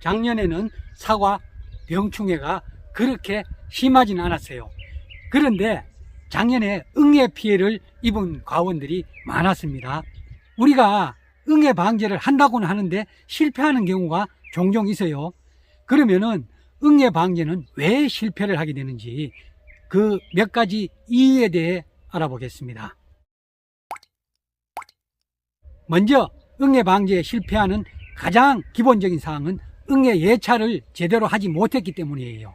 작년에는 사과 병충해가 그렇게 심하진 않았어요. 그런데 작년에 응애 피해를 입은 과원들이 많았습니다. 우리가 응애 방제를 한다고는 하는데 실패하는 경우가 종종 있어요. 그러면은 응애 방제는 왜 실패를 하게 되는지 그 몇 가지 이유에 대해 알아보겠습니다. 먼저 응애 방제에 실패하는 가장 기본적인 사항은 응애 예찰을 제대로 하지 못했기 때문이에요.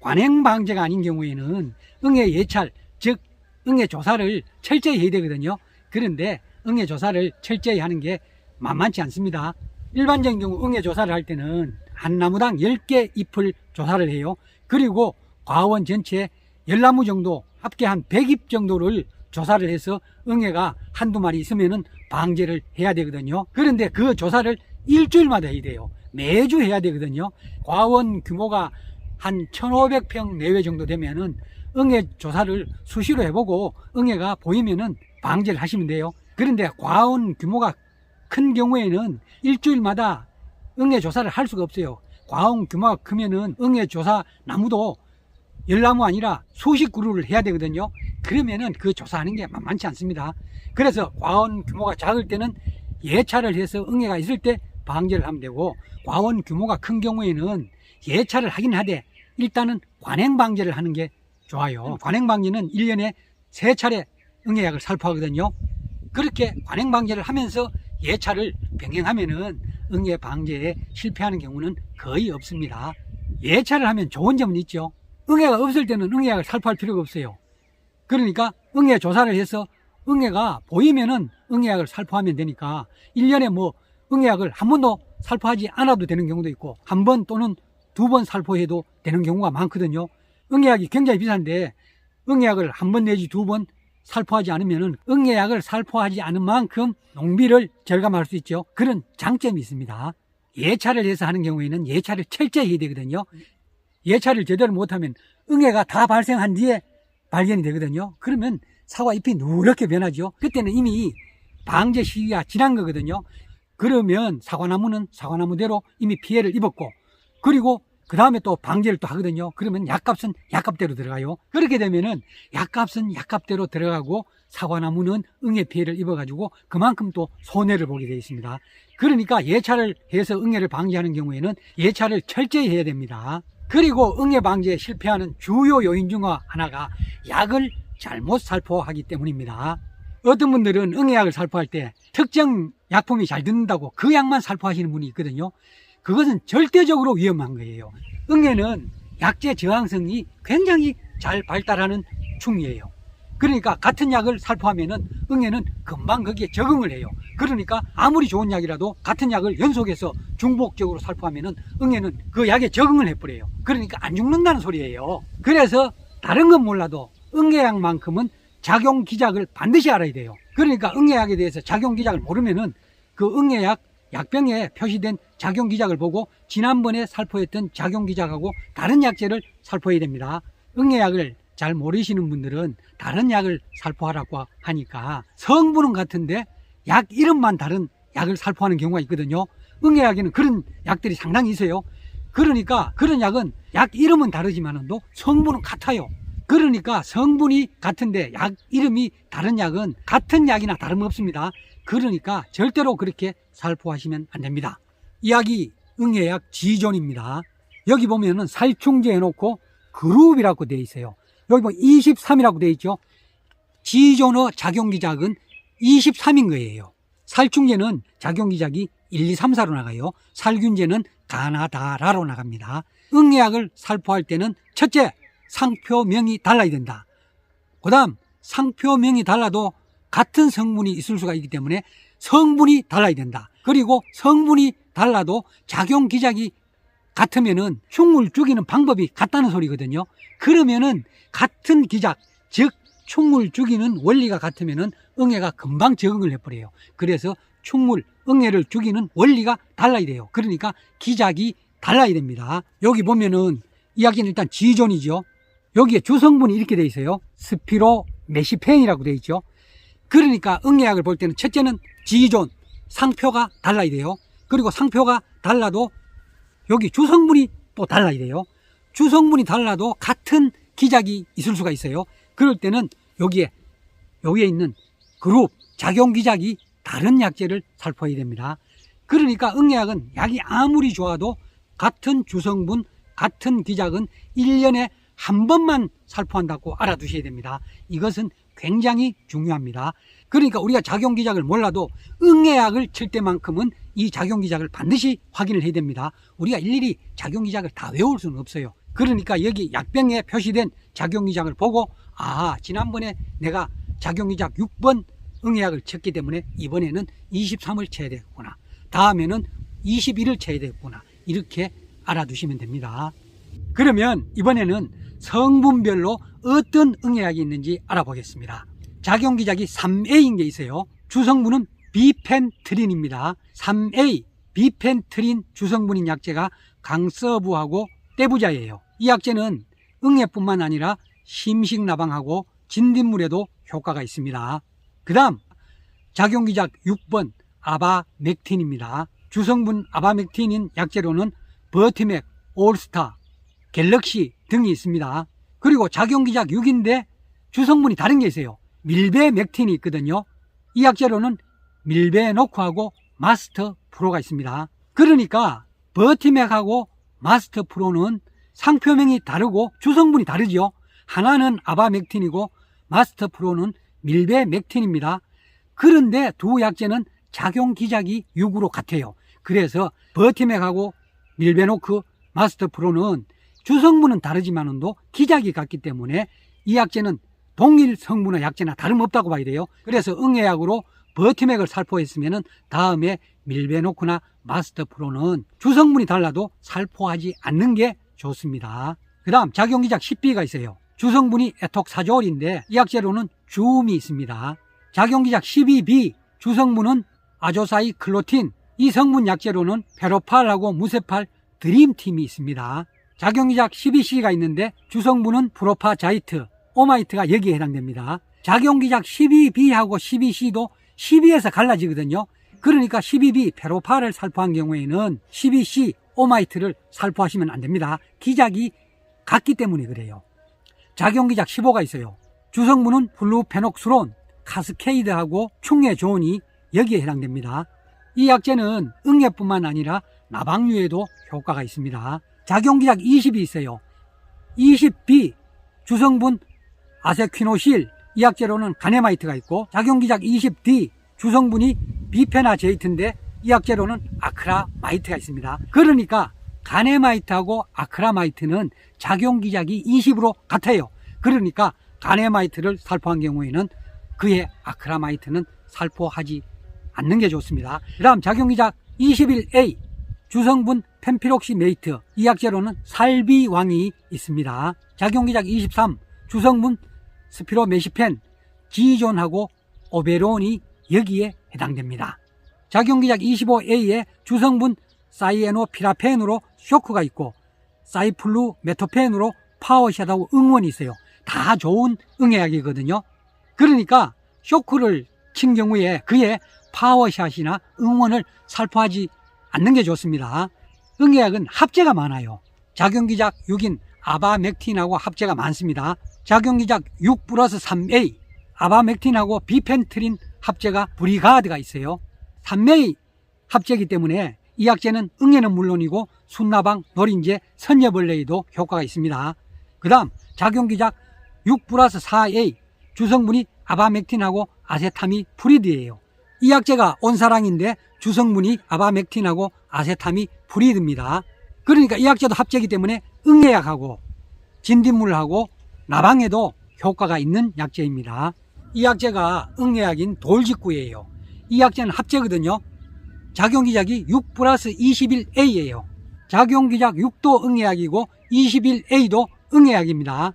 관행 방제가 아닌 경우에는 응애 예찰, 즉 응애 조사를 철저히 해야 되거든요. 그런데 응애 조사를 철저히 하는 게 만만치 않습니다. 일반적인 경우 응애 조사를 할 때는 한 나무당 10개 잎을 조사를 해요. 그리고 과원 전체 열나무 정도 합계 한 100잎 정도를 조사를 해서 응애가 한두 마리 있으면은 방제를 해야 되거든요. 그런데 그 조사를 일주일마다 해야 돼요. 매주 해야 되거든요. 과원 규모가 한 1,500평 내외 정도 되면은 응애 조사를 수시로 해보고 응애가 보이면은 방제를 하시면 돼요. 그런데 과원 규모가 큰 경우에는 일주일마다 응애 조사를 할 수가 없어요. 과원 규모가 크면은 응애 조사 나무도 열나무 아니라 수십 그루를 해야 되거든요. 그러면은 그 조사하는 게 만만치 않습니다. 그래서 과원 규모가 작을 때는 예찰을 해서 응애가 있을 때 방제를 하면 되고 과원 규모가 큰 경우에는 예찰을 하긴 하되 일단은 관행 방제를 하는 게 좋아요. 관행 방제는 1년에 세 차례 응애약을 살포하거든요. 그렇게 관행 방제를 하면서 예찰을 병행하면은 응애 방제에 실패하는 경우는 거의 없습니다. 예찰을 하면 좋은 점은 있죠. 응애가 없을 때는 응애약을 살포할 필요가 없어요. 그러니까 응애 조사를 해서 응애가 보이면은 응애약을 살포하면 되니까 1년에 뭐 응애약을 한 번도 살포하지 않아도 되는 경우도 있고 한 번 또는 두 번 살포해도 되는 경우가 많거든요. 응애약이 굉장히 비싼데 응애약을 한 번 내지 두 번 살포하지 않으면은 응애약을 살포하지 않은 만큼 농비를 절감할 수 있죠. 그런 장점이 있습니다. 예찰을 해서 하는 경우에는 예찰을 철저히 해야 되거든요. 예찰을 제대로 못하면 응애가 다 발생한 뒤에 발견이 되거든요. 그러면 사과 잎이 누렇게 변하죠. 그때는 이미 방제 시기가 지난 거거든요. 그러면 사과나무는 사과나무대로 이미 피해를 입었고, 그리고 그 다음에 또 방제를 또 하거든요. 그러면 약값은 약값대로 들어가요. 그렇게 되면은 약값은 약값대로 들어가고 사과나무는 응애 피해를 입어가지고 그만큼 또 손해를 보게 되어 있습니다. 그러니까 예찰을 해서 응애를 방지하는 경우에는 예찰을 철저히 해야 됩니다. 그리고 응애 방지에 실패하는 주요 요인 중 하나가 약을 잘못 살포하기 때문입니다. 어떤 분들은 응애약을 살포할 때 특정 약품이 잘 듣는다고 그 약만 살포하시는 분이 있거든요. 그것은 절대적으로 위험한 거예요. 응애는 약제 저항성이 굉장히 잘 발달하는 충이에요. 그러니까 같은 약을 살포하면은 응애는 금방 거기에 적응을 해요. 그러니까 아무리 좋은 약이라도 같은 약을 연속해서 중복적으로 살포하면은 응애는 그 약에 적응을 해버려요. 그러니까 안 죽는다는 소리예요. 그래서 다른 건 몰라도 응애약만큼은 작용 기작을 반드시 알아야 돼요. 그러니까 응애약에 대해서 작용 기작을 모르면은 그 응애약 약병에 표시된 작용 기작을 보고 지난번에 살포했던 작용 기작하고 다른 약제를 살포해야 됩니다. 응애약을 잘 모르시는 분들은 다른 약을 살포하라고 하니까 성분은 같은데 약 이름만 다른 약을 살포하는 경우가 있거든요. 응애약에는 그런 약들이 상당히 있어요. 그러니까 그런 약은 약 이름은 다르지만도 성분은 같아요. 그러니까 성분이 같은데 약 이름이 다른 약은 같은 약이나 다름없습니다. 그러니까 절대로 그렇게 살포하시면 안 됩니다. 이 약이 응애약 지존입니다. 여기 보면은 살충제 해놓고 그룹이라고 되어 있어요. 여기 보면 23이라고 되어 있죠. 지존의 작용기작은 23인 거예요. 살충제는 작용기작이 1, 2, 3, 4로 나가요. 살균제는 가나다라로 나갑니다. 응애약을 살포할 때는 첫째, 상표명이 달라야 된다. 그 다음, 상표명이 달라도 같은 성분이 있을 수가 있기 때문에 성분이 달라야 된다. 그리고 성분이 달라도 작용 기작이 같으면은 흉물 죽이는 방법이 같다는 소리거든요. 그러면은 같은 기작, 즉 충물 죽이는 원리가 같으면은 응애가 금방 적응을 해버려요. 그래서 충물, 응애를 죽이는 원리가 달라야 돼요. 그러니까 기작이 달라야 됩니다. 여기 보면은 이 약은 일단 지존이죠. 여기에 주성분이 이렇게 돼 있어요. 스피로 메시펜이라고 돼 있죠. 그러니까 응애약을 볼 때는 첫째는 지존, 상표가 달라야 돼요. 그리고 상표가 달라도 여기 주성분이 또 달라야 돼요. 주성분이 달라도 같은 기작이 있을 수가 있어요. 그럴 때는 여기에 여기에 있는 그룹 작용 기작이 다른 약제를 살포해야 됩니다. 그러니까 응애약은 약이 아무리 좋아도 같은 주성분, 같은 기작은 1년에 한 번만 살포한다고 알아두셔야 됩니다. 이것은 굉장히 중요합니다. 그러니까 우리가 작용 기작을 몰라도 응애약을 칠 때만큼은 이 작용 기작을 반드시 확인을 해야 됩니다. 우리가 일일이 작용 기작을 다 외울 수는 없어요. 그러니까 여기 약병에 표시된 작용 기작을 보고 아 지난번에 내가 작용 기작 6번 응애약을 쳤기 때문에 이번에는 23을 쳐야 되겠구나. 다음에는 21을 쳐야 되겠구나. 이렇게 알아두시면 됩니다. 그러면 이번에는 성분별로 어떤 응애약이 있는지 알아보겠습니다. 작용기작이 3A인 게 있어요. 주성분은 비펜트린입니다. 3A 비펜트린 주성분인 약제가 강서부하고 떼부자예요. 이 약제는 응애뿐만 아니라 심식나방하고 진딧물에도 효과가 있습니다. 그 다음 작용기작 6번 아바맥틴입니다. 주성분 아바맥틴인 약제로는 버티맥, 올스타, 갤럭시 등이 있습니다. 그리고 작용기작 6인데 주성분이 다른 게 있어요. 밀베맥틴이 있거든요. 이 약제로는 밀베노크하고 마스터 프로가 있습니다. 그러니까 버티맥하고 마스터 프로는 상표명이 다르고 주성분이 다르지요. 하나는 아바맥틴이고 마스터 프로는 밀베맥틴입니다. 그런데 두 약제는 작용 기작이 6으로 같아요. 그래서 버티맥하고 밀베노크 마스터 프로는 주성분은 다르지만도 기작이 같기 때문에 이 약제는 동일 성분의 약제나 다름없다고 봐야 돼요. 그래서 응애약으로 버티맥을 살포했으면 다음에 밀베노크나 마스터 프로는 주성분이 달라도 살포하지 않는 게 좋습니다. 그 다음 작용기작 10B가 있어요. 주성분이 에톡사졸인데 이 약제로는 주음이 있습니다. 작용기작 12B 주성분은 아조사이 클로틴 이 성분 약제로는 페로팔하고 무세팔 드림팀이 있습니다. 작용기작 12C가 있는데 주성분은 프로파자이트, 오마이트가 여기에 해당됩니다. 작용기작 12B하고 12C도 12에서 갈라지거든요. 그러니까 12B 페로파를 살포한 경우에는 12C 오마이트를 살포하시면 안 됩니다. 기작이 같기 때문에 그래요. 작용기작 15가 있어요. 주성분은 플루페녹스론, 카스케이드하고 충해존이 여기에 해당됩니다. 이 약제는 응애뿐만 아니라 나방류에도 효과가 있습니다. 작용기작 20이 있어요. 20B 주성분 아세퀴노실 이 약제로는 가네마이트가 있고 작용기작 20D 주성분이 비페나 제이트인데 이 약제로는 아크라마이트가 있습니다. 그러니까 가네마이트하고 아크라마이트는 작용기작이 20으로 같아요. 그러니까 가네마이트를 살포한 경우에는 그의 아크라마이트는 살포하지 않는 게 좋습니다. 그 다음 작용기작 21A 주성분 펜피록시메이트 이 약제로는 살비왕이 있습니다. 작용기작 23 주성분 스피로메시펜 지존하고 오베론이 여기에 해당됩니다. 작용기작 25A에 주성분 사이에노피라펜으로 쇼크가 있고 사이플루 메토펜으로 파워샷하고 응원이 있어요. 다 좋은 응애약이거든요. 그러니까 쇼크를 친 경우에 그의 파워샷이나 응원을 살포하지 않는 게 좋습니다. 응애약은 합제가 많아요. 작용기작 6인 아바맥틴하고 합제가 많습니다. 작용기작 6 플러스 3A 아바맥틴하고 비펜트린 합제가 브리가드가 있어요. 3A 합제이기 때문에 이 약제는 응애는 물론이고 순나방, 노린재, 선녀벌레에도 효과가 있습니다. 그 다음 작용기작 6 플러스 4A 주성분이 아바맥틴하고 아세타미 프리드예요. 이 약제가 온사랑인데 주성분이 아바맥틴하고 아세타미 프리드입니다. 그러니까 이 약제도 합제이기 때문에 응애약하고 진딧물하고 나방에도 효과가 있는 약제입니다. 이 약제가 응애약인 돌직구예요. 이 약제는 합제거든요. 작용기작이 6 플러스 21A예요. 작용기작 6도 응애약이고 21A도 응애약입니다.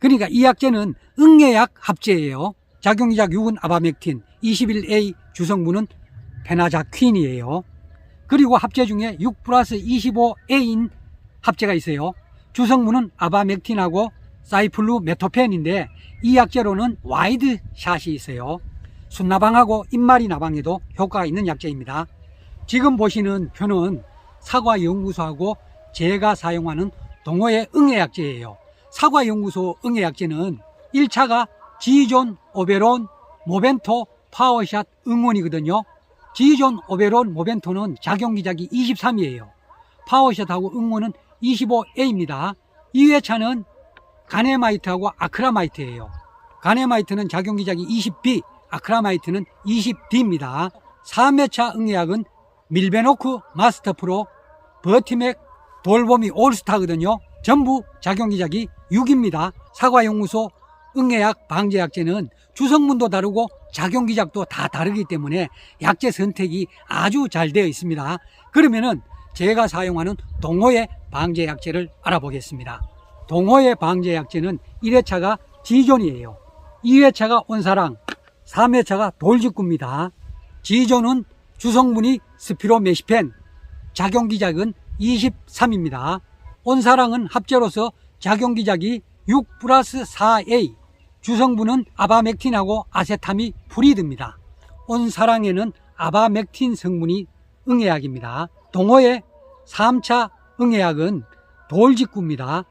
그러니까 이 약제는 응애약 합제예요. 작용기작 6은 아바맥틴, 21A 주성분은 페나자퀸이에요. 그리고 합제 중에 6 플러스 25A인 합제가 있어요. 주성분은 아바맥틴하고 사이플루 메토펜인데 이 약제로는 와이드 샷이 있어요. 순나방하고 입마리 나방에도 효과가 있는 약제입니다. 지금 보시는 표는 사과 연구소하고 제가 사용하는 동호회 응애약제예요. 사과연구소 응애약제는 1차가 지존, 오베론, 모벤토, 파워샷, 응원이거든요. 지존, 오베론, 모벤토는 작용기작이 23이에요. 파워샷하고 응원은 25A입니다. 2회차는 가네마이트하고 아크라마이트예요. 가네마이트는 작용기작이 20B, 아크라마이트는 20D입니다. 3회차 응애약은 밀베노크, 마스터프로, 버티맥, 돌보미 올스타거든요. 전부 작용기작이 6입니다. 사과연구소 응애약 방제약제는 주성분도 다르고 작용 기작도 다 다르기 때문에 약제 선택이 아주 잘 되어 있습니다. 그러면은 제가 사용하는 동호회 방제약제를 알아보겠습니다. 동호회 방제약제는 1회차가 지존이에요. 2회차가 온사랑, 3회차가 돌직구입니다. 지존은 주성분이 스피로메시펜, 작용기작은 23입니다. 온사랑은 합제로서 작용기작이 6 플러스 4A, 주성분은 아바맥틴하고 아세타미 프리드입니다. 온사랑에는 아바맥틴 성분이 응애약입니다. 동호회 3차 응애약은 돌직구입니다.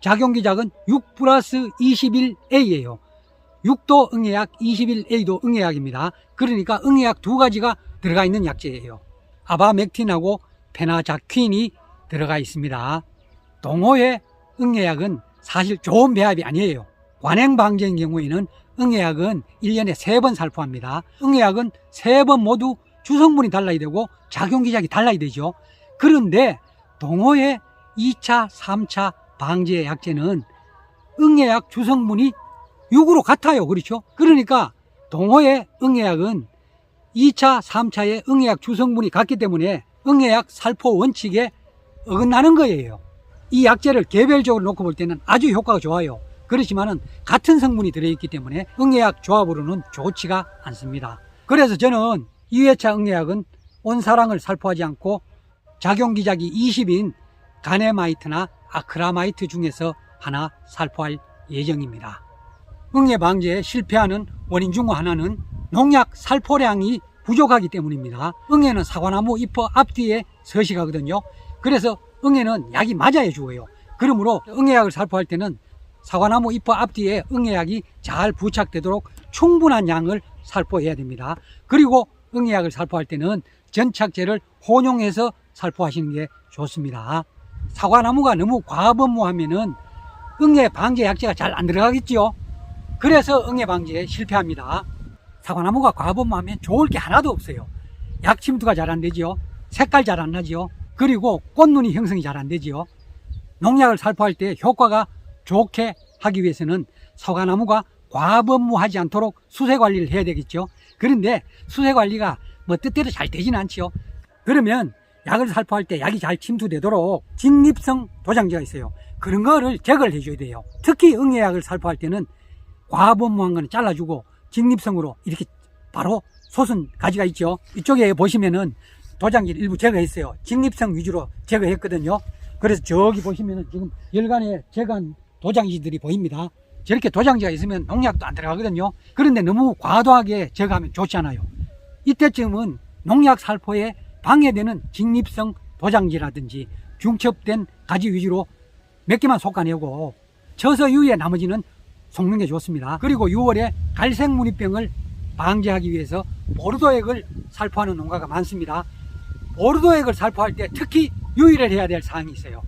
작용기작은 6 플러스 21A예요. 6도 응애약, 21A도 응애약입니다. 그러니까 응애약 두 가지가 들어가 있는 약제예요. 아바맥틴하고 페나자퀸이 들어가 있습니다. 동호회 응애약은 사실 좋은 배합이 아니에요. 관행 방제인 경우에는 응애약은 1년에 3번 살포합니다. 응애약은 3번 모두 주성분이 달라야 되고 작용기작이 달라야 되죠. 그런데 동호회 2차, 3차 방제 약제는 응애약 주성분이 6으로 같아요. 그렇죠? 그러니까 동호회 응애약은 2차, 3차의 응애약 주성분이 같기 때문에 응애약 살포 원칙에 어긋나는 거예요. 이 약제를 개별적으로 놓고 볼 때는 아주 효과가 좋아요. 그렇지만은 같은 성분이 들어있기 때문에 응애약 조합으로는 좋지가 않습니다. 그래서 저는 2회차 응애약은 온 사랑을 살포하지 않고 작용기작이 20인 가네마이트나 아크라마이트 중에서 하나 살포할 예정입니다. 응애 방제에 실패하는 원인 중 하나는 농약 살포량이 부족하기 때문입니다. 응애는 사과나무 잎의 앞뒤에 서식하거든요. 그래서 응애는 약이 맞아야 죽어요. 그러므로 응애약을 살포할 때는 사과나무 잎의 앞뒤에 응애약이 잘 부착되도록 충분한 양을 살포해야 됩니다. 그리고 응애약을 살포할 때는 전착제를 혼용해서 살포하시는 게 좋습니다. 사과나무가 너무 과분무하면은 응애 방제 약제가 잘 안 들어가겠지요. 그래서 응애 방제에 실패합니다. 사과나무가 과분무하면 좋을 게 하나도 없어요. 약 침투가 잘 안 되지요. 색깔 잘 안 나지요. 그리고 꽃눈이 형성이 잘 안 되지요. 농약을 살포할 때 효과가 좋게 하기 위해서는 사과나무가 과분무하지 않도록 수세 관리를 해야 되겠죠. 그런데 수세 관리가 뭐 뜻대로 잘 되지는 않지요. 그러면 약을 살포할 때 약이 잘 침투되도록 직립성 도장제가 있어요. 그런 거를 제거를 해줘야 돼요. 특히 응애약을 살포할 때는 과분무한 거는 잘라주고 직립성으로 이렇게 바로 솟은 가지가 있죠. 이쪽에 보시면은 도장지를 일부 제거했어요. 직립성 위주로 제거했거든요. 그래서 저기 보시면은 지금 열간에 제거한 도장지들이 보입니다. 저렇게 도장지가 있으면 농약도 안 들어가거든요. 그런데 너무 과도하게 제거하면 좋지 않아요. 이때쯤은 농약 살포에 방해되는 직립성 도장지라든지 중첩된 가지 위주로 몇 개만 솎아내고 처서 이후에 나머지는 속는 게 좋습니다. 그리고 6월에 갈색 무늬병을 방지하기 위해서 보르도액을 살포하는 농가가 많습니다. 보르도액을 살포할 때 특히 유의를 해야 될 사항이 있어요.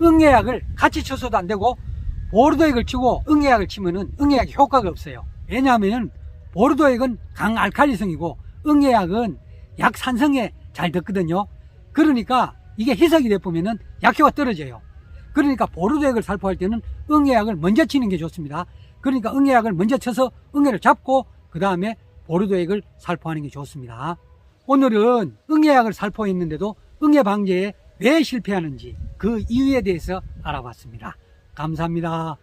응애약을 같이 쳐서도 안 되고 보르도액을 치고 응애약을 치면은 응애약이 효과가 없어요. 왜냐하면 보르도액은 강 알칼리성이고 응애약은 약 산성에 잘 듣거든요. 그러니까 이게 희석이 되보면은 약효가 떨어져요. 그러니까 보르도액을 살포할 때는 응애약을 먼저 치는 게 좋습니다. 그러니까 응애약을 먼저 쳐서 응애를 잡고 그 다음에 보르도액을 살포하는 게 좋습니다. 오늘은 응애약을 살포했는데도 응애 방제에 왜 실패하는지 그 이유에 대해서 알아봤습니다. 감사합니다.